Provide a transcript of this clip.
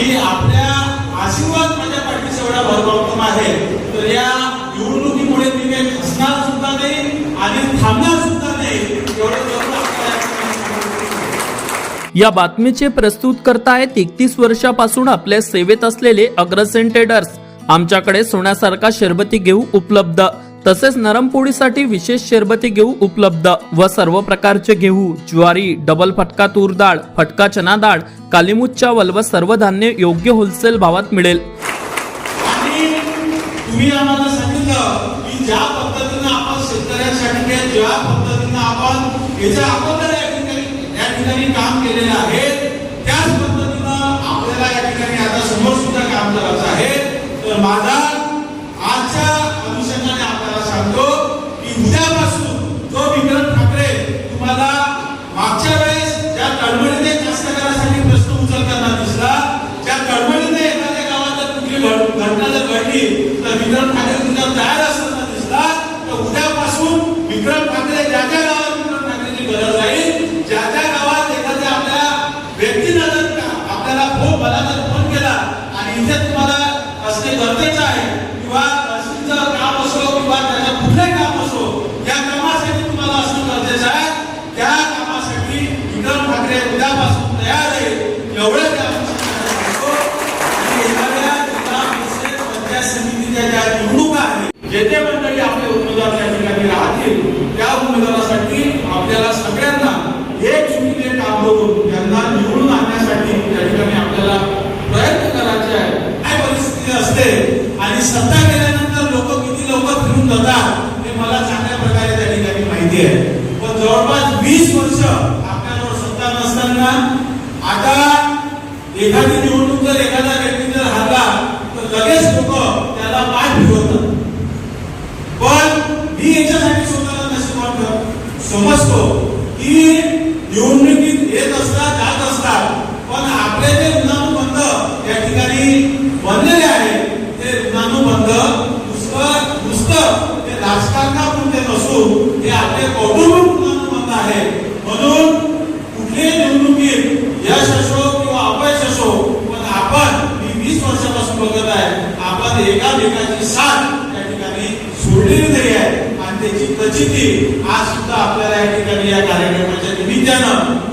की आपल्या आशीर्वाद माझ्या पाठीशी एवढा भरभक्कम आहे. तर या निवडणुकीमुळे मी काही फसणार सुद्धा नाही आणि थांबणार सुद्धा नाही. एवढं या बातमीचे प्रस्तुत करतायत एकतीस वर्षापासून आपल्या सेवेत असलेले अग्रसेन ट्रेडर्स आमच्याकडे सोन्यासारखा शरबती घेऊ उपलब्ध. तसेच नरम पोळीसाठी विशेष शरबती घेऊ उपलब्ध. व सर्व प्रकारचे घेऊ. ज्वारी डबल फटका तूर डाळ फटका चना डाळ कालीमुत चावल व सर्व धान्य योग्य होलसेल भावात मिळेल. तुम्ही आम्हाला सांगितलं की ज्या पद्धतीनं आपण शेतकऱ्यांसाठी ज्या पद्धतीनं आपण याच्या अगोदर या ठिकाणी काम केलेलं आहे त्याच पद्धतीनं आपल्याला या ठिकाणी आता समोर सुद्धा काम करायचं आहे. तर माझा घटना तर विक्रम ठाकरे तुमच्या तयार असताना दिसला तर उद्यापासून विक्रम ठाकरे ज्या ज्या गावात विक्रम ठाकरेची गरज राहील ज्या ज्या गावात एखाद्या आपल्या व्यक्तीनं जर का- आपल्याला फोन मला जर फोन केला आणि इथे तुम्हाला असणे गरजेचं आहे किंवा तहसीलचं काम असो किंवा त्याचं कुठलंही काम असो या कामासाठी तुम्हाला असणं गरजेचं आहे त्या कामासाठी विक्रम ठाकरे उद्यापासून तयार आहे एवढं त्या अनुषंगाने सांगतो. आणि येणाऱ्या जिल्हा परिषद पंचायत समितीच्या ज्या निवडणुका आहेत जे जे मंडळी आपले उमेदवार त्या ठिकाणी राहतील त्या उमेदवारासाठी आपल्याला सगळ्यांना एक चुकीचे काम करून त्यांना निवडून आणण्यासाठी त्या ठिकाणी आपल्याला प्रयत्न करायचे आहे काय परिस्थिती असते? आणि सत्ता गेल्यानंतर लोक किती लवकर फिरून जातात हे मला चांगल्या प्रकारे त्या ठिकाणी माहिती आहे. पण जवळपास वीस वर्ष आपल्याजवळ सत्ता नसताना आता एखादी आपले कौटुंबिक ऋणानुबंध आहे. म्हणून कुठल्याही निवडणुकीत यश असो किंवा अपयश असो पण आपण मी वीस वर्षापासून बघत आहे आपण एकामेकाची साथ या ठिकाणी सोडलेली नाही आहे. आणि त्याची प्रचिती आज सुद्धा आपल्याला या ठिकाणी या कार्यक्रमाच्या निमित्तानं